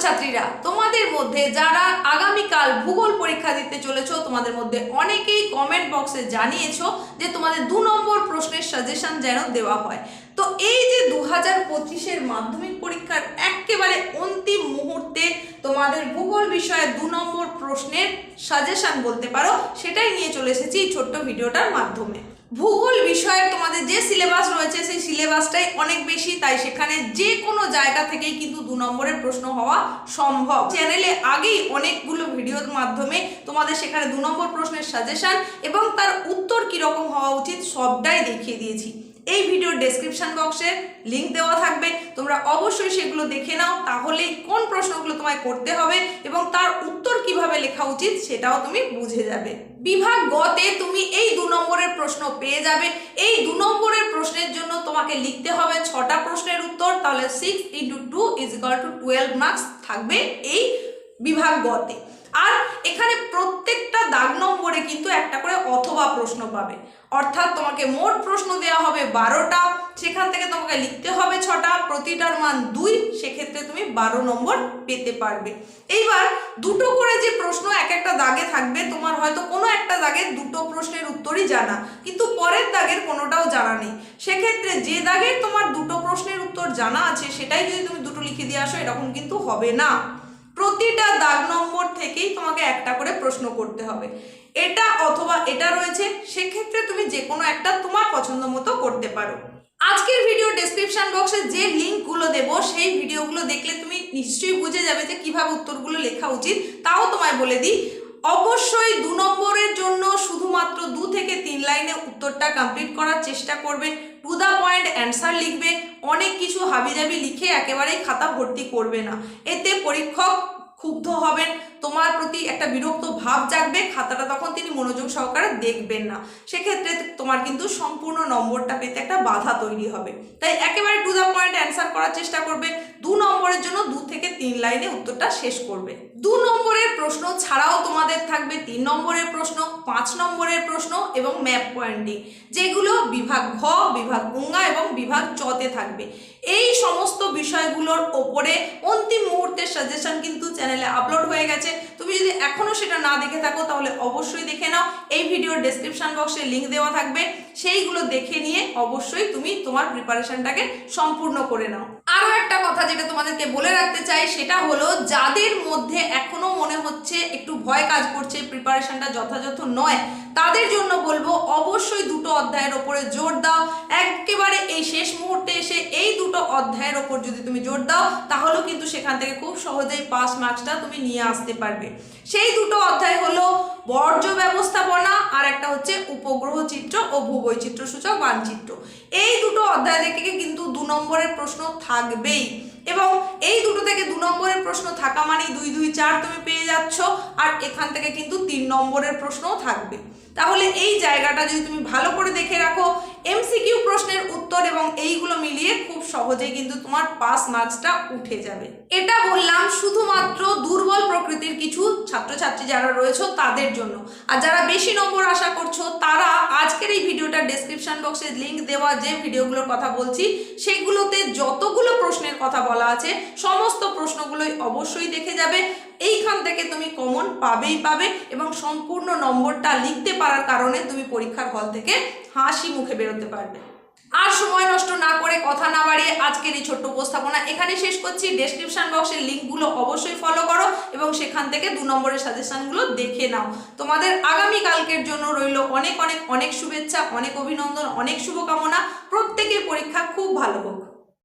ছাত্রছাত্রীরা, তোমাদের মধ্যে যারা আগামীকাল ভূগোল পরীক্ষা দিতে চলেছো, তোমাদের মধ্যে অনেকেই কমেন্ট বক্সে জানিয়েছো যে তোমাদের দু নম্বর প্রশ্নের সাজেশন যেন দেওয়া হয়। তো এই যে দু হাজার পঁচিশের মাধ্যমিক পরীক্ষার একেবারে অন্তিম মুহূর্তে তোমাদের ভূগোল বিষয়ে দু নম্বর প্রশ্নের সাজেশন বলতে পারো, সেটাই নিয়ে চলে এসেছি এই ছোট্ট ভিডিওটার মাধ্যমে। ভূগোল বিষয়ে তোমাদের যে সিলেবাস রয়েছে সেই সিলেবাসটাই অনেক বেশি, তাই সেখানে যে কোনো জায়গা থেকেই কিন্তু দু নম্বরের প্রশ্ন হওয়া সম্ভব। চ্যানেলে আগেই অনেকগুলো ভিডিওর মাধ্যমে তোমাদের সেখানে দু নম্বর প্রশ্নের সাজেশন এবং তার উত্তর কীরকম হওয়া উচিত সবটাই দেখিয়ে দিয়েছি। এই ভিডিওর ডেসক্রিপশন বক্সে লিঙ্ক দেওয়া থাকবে। তোমরা অবশ্যই সেগুলো দেখে নাও, তাহলেই কোন প্রশ্নগুলো তোমায় করতে হবে এবং তার লেখা উচিত, সেটাও তুমি বুঝে যাবে। বিভাগ গতে তুমি এই দু নম্বরের প্রশ্ন পেয়ে যাবে। এই দু নম্বরের প্রশ্নের জন্য তোমাকে লিখতে হবে ছটা প্রশ্নের উত্তর, তাহলে six into two is equal to twelve marks থাকবে এই বিভাগ গতে আর এখানে প্রত্যেকটা দাগ নম্বরে কিন্তু একটা করে অথবা প্রশ্ন পাবে। অর্থাৎ তোমাকে মোট প্রশ্ন দেওয়া হবে বারোটা, সেখান থেকে তোমাকে লিখতে হবে ছটা, প্রতিটার মান দুই, সেক্ষেত্রে তুমি বারো নম্বর পেতে পারবে। এইবার দুটো করে যে প্রশ্ন এক একটা দাগে থাকবে, তোমার হয়তো কোনো একটা দাগের দুটো প্রশ্নের উত্তরই জানা, কিন্তু পরের দাগের কোনোটাও জানা নেই। সেক্ষেত্রে যে দাগের তোমার দুটো প্রশ্নের উত্তর জানা আছে, সেটাই যদি তুমি দুটো লিখে দিয়ে আসো, এরকম কিন্তু হবে না। প্রতিটা দাগ নম্বর থেকেই তোমাকে একটা করে প্রশ্ন করতে হবে। এটা অথবা এটা রয়েছে, সেক্ষেত্রে তুমি যে কোনো একটা তোমার পছন্দ মতো করতে পারো। আজকের ভিডিও ডেসক্রিপশন বক্সে যে লিঙ্কগুলো দেবো, সেই ভিডিওগুলো দেখলে তুমি নিশ্চয়ই বুঝে যাবে যে কীভাবে উত্তরগুলো লেখা উচিত। তাও তোমায় বলে দিই, অবশ্যই দু নম্বরের জন্য শুধুমাত্র দু থেকে তিন লাইনে উত্তরটা কমপ্লিট করার চেষ্টা করবে। টু দ্য পয়েন্ট অ্যান্সার লিখবে। অনেক কিছু হাবিজাবি লিখে একেবারেই খাতা ভর্তি করবে না। এতে পরীক্ষক ক্ষুব্ধ হবেন। তোমার প্রতি একটা বিরক্ত ভাব জাগবে, খাতাটা তখন তিনি মনোযোগ সহকারে দেখবেন না। সেক্ষেত্রে তোমার কিন্তু সম্পূর্ণ নম্বরটা পেতে একটা বাধা তৈরি হবে। তাই একেবারে টু দ্য পয়েন্ট অ্যান্সার করার চেষ্টা করবে। দু নম্বরের জন্য দু থেকে তিন লাইনে উত্তরটা শেষ করবে। দু নম্বরের প্রশ্ন ছাড়াও তোমাদের থাকবে তিন নম্বরের প্রশ্ন, পাঁচ নম্বরের প্রশ্ন এবং ম্যাপ পয়েন্টিং যেগুলো বিভাগ ঘ, বিভাগ উঙ্গা এবং বিভাগ চতে থাকবে। এই সমস্ত বিষয়গুলোর ওপরে অন্তিম সাজেশন কিন্তু চ্যানেলে আপলোড হয়ে গেছে। তুমি যদি এখনও সেটা না দেখে থাকো, তাহলে অবশ্যই দেখে নাও। এই ভিডিওর ডেসক্রিপশন বক্সে লিঙ্ক দেওয়া থাকবে। সেইগুলো দেখে নিয়ে অবশ্যই তুমি তোমার প্রিপারেশনটাকে সম্পূর্ণ করে নাও। আরও একটা কথা যেটা তোমাদেরকে বলে রাখতে চাই, সেটা হলো যাদের মধ্যে এখনও মনে হচ্ছে একটু ভয় কাজ করছে প্রিপারেশনটা যথাযথ নয়, তাদের জন্য বলব অবশ্যই দুটো অধ্যায়ের ওপরে জোর দাও। একেবারে এই শেষ মুহূর্তে এসে এই দুটো অধ্যায়ের ওপর যদি তুমি জোর দাও, তাহলেও কিন্তু সেখান থেকে খুব সহজেই পাস মার্কসটা তুমি নিয়ে আসতে পারবে। সেই দুটো অধ্যায় হলো বর্জ্য ব্যবস্থাপনা আর একটা হচ্ছে উপগ্রহ চিত্র ও ভূবৈচিত্র সূচক মানচিত্র এই দুটো অধ্যায় থেকে কিন্তু দু নম্বরের প্রশ্ন থাকবেই এবং এই দুটো থেকে দু নম্বরের প্রশ্ন থাকা মানেই দুই দুই, চার তুমি পেয়ে যাচ্ছ, আর এখান থেকে কিন্তু তিন নম্বরের প্রশ্নও থাকবে। তাহলে এই জায়গাটা যদি তুমি ভালো করে দেখে রাখো এমসিকিউ প্রশ্নের উত্তর এবং এইগুলো মিলিয়ে খুব সহজেই কিন্তু তোমার পাস মার্কসটা উঠে যাবে। এটা বললাম শুধুমাত্র দুর্বল প্রকৃতির কিছু ছাত্রছাত্রী যারা রয়েছে তাদের জন্য। আর যারা বেশি নম্বর আশা করছ, তারা আজকের এই ভিডিওটা ডেসক্রিপশন বক্সে লিংক দেওয়া যে ভিডিওগুলোর কথা বলছি, সেগুলোতে যতগুলো প্রশ্নের কথা বলা আছে, সমস্ত প্রশ্নগুলোই অবশ্যই দেখে যাবে। এইখান থেকে তুমি কমন পাবেই পাবে এবং সম্পূর্ণ নম্বরটা লিখতে পারার কারণে তুমি পরীক্ষার হল থেকে হাসি মুখে বেরোতে পারবে। আর সময় নষ্ট না করে কথা না বাড়িয়ে আজকের এই ছোট্ট উপস্থাপনা এখানে শেষ করছি। ডেসক্রিপশান বক্সের লিঙ্কগুলো অবশ্যই ফলো করো এবং সেখান থেকে দু নম্বরের সাজেশানগুলো দেখে নাও। তোমাদের আগামী কালকের জন্য রইল অনেক অনেক অনেক শুভেচ্ছা, অনেক অভিনন্দন, অনেক শুভকামনা। প্রত্যেকের পরীক্ষা খুব ভালো হোক।